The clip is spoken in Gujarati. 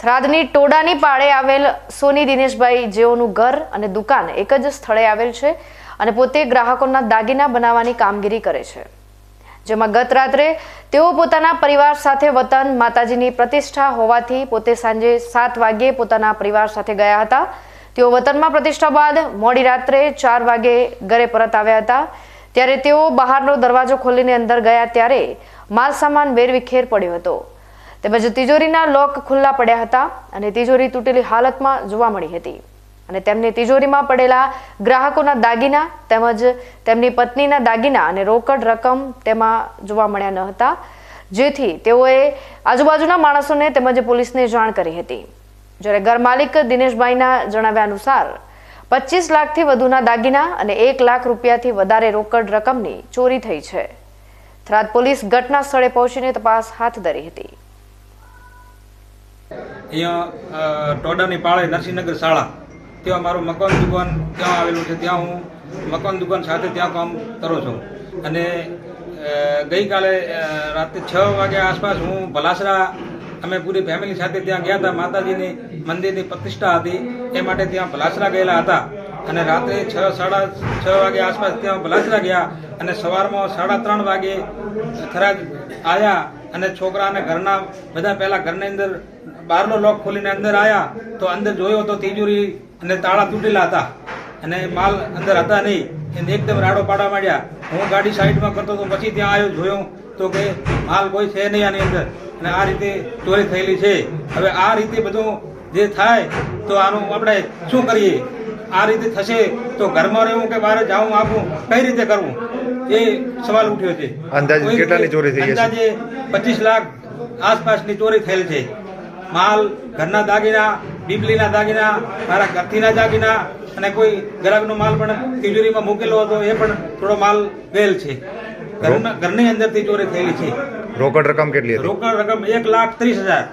થરાદની ટોડાની પાળે આવેલ સોની દિનેશભાઈ જેઓનું ઘર અને દુકાન એક જ સ્થળે આવેલ છે અને પોતે ગ્રાહકોના દાગીના બનાવવાની કામગીરી કરે છે. જેમાં ગત રાત્રે તેઓ પોતાના પરિવાર સાથે વતન, માતાજીની પ્રતિષ્ઠા હોવાથી પોતે સાંજે સાત વાગ્યે પોતાના પરિવાર સાથે ગયા હતા. તેઓ વતનમાં પ્રતિષ્ઠા બાદ મોડી રાત્રે ચાર વાગે ઘરે પરત આવ્યા હતા. ત્યારે તેઓ બહારનો દરવાજો ખોલીને અંદર ગયા ત્યારે માલ સામાન વેરવિખેર પડ્યો હતો. તેમજ તિજોરીના લોક ખુલ્લા પડ્યા હતા અને તિજોરી તૂટેલી હાલતમાં જોવા મળી હતી. અને તેમની તિજોરીમાં પડેલા ગ્રાહકોના દાગીના તેમજ તેમની પત્નીના દાગીના અને રોકડ રકમ તેમાં જોવા મળ્યા ન હતા, જેથી તેઓએ આજુબાજુના માણસોને તેમજ પોલીસને જાણ કરી હતી. જ્યારે ઘર માલિક દિનેશભાઈના જણાવ્યા અનુસાર, પચીસ લાખથી વધુના દાગીના અને એક લાખ રૂપિયાથી વધારે રોકડ રકમની ચોરી થઈ છે. થરાદ પોલીસ ઘટના સ્થળે પહોંચીને તપાસ હાથ ધરી હતી. અહીંયા ટોડાની પાળે નરસિંહનગર શાળા. ત્યાં મારું મકાન દુકાન ત્યાં આવેલું છે. ત્યાં હું મકાન દુકાન સાથે ત્યાં કામ કરું છું. અને ગઈકાલે રાત્રે છ વાગ્યા આસપાસ હું ભલાસરા, અમે પૂરી ફેમિલી સાથે ત્યાં ગયા હતા. માતાજીની મંદિરની પ્રતિષ્ઠા હતી. એ માટે ત્યાં ભલાસરા ગયેલા હતા. અને રાત્રે છ, સાડા છ વાગ્યા આસપાસ ત્યાં ભલાસરા ગયા. અને સવારમાં સાડા ત્રણ વાગે થરાદ આવ્યા અને છોકરાને ઘરના બધા પહેલા ઘરની અંદર બહારનો લોક ખોલીને અંદર આવ્યા તો અંદર જોયો તો તિજોરી અને તાળા તૂટેલા હતા. અને માલ અંદર હતા નહીં. એને એકદમ રાડો પાડવા માંડ્યા. હું ગાડી સાઈડમાં કરતો તો પછી ત્યાં આવ્યો જોયો તો કે માલ કોઈ છે નહીં આની અંદર. અને આ રીતે ચોરી થયેલી છે. હવે આ રીતે બધું જે થાય તો આનું આપણે શું કરીએ? આ રીતે થશે તો ઘરમાં રહેવું કે બહાર જાવું આપવું કઈ રીતે કરવું? એ સવાલ ઉઠ્યો છે. અંદાજે કેટલાની ચોરી થઈ અંદાજે પચીસ લાખ આસપાસની ચોરી થયેલ છે. માલ ઘરના દાગીના બીબલીના દાગીના મારા ગથ્થીના દાગીના અને કોઈ ગ્રાહકનો માલ પણ તિજોરીમાં મૂકેલો હતો એ પણ થોડો માલ ગયેલ છે. ઘરના ઘરની અંદરથી ચોરી થયેલી છે. રોકડ રકમ કેટલી રોકડ રકમ એક લાખ ત્રીસ હજાર.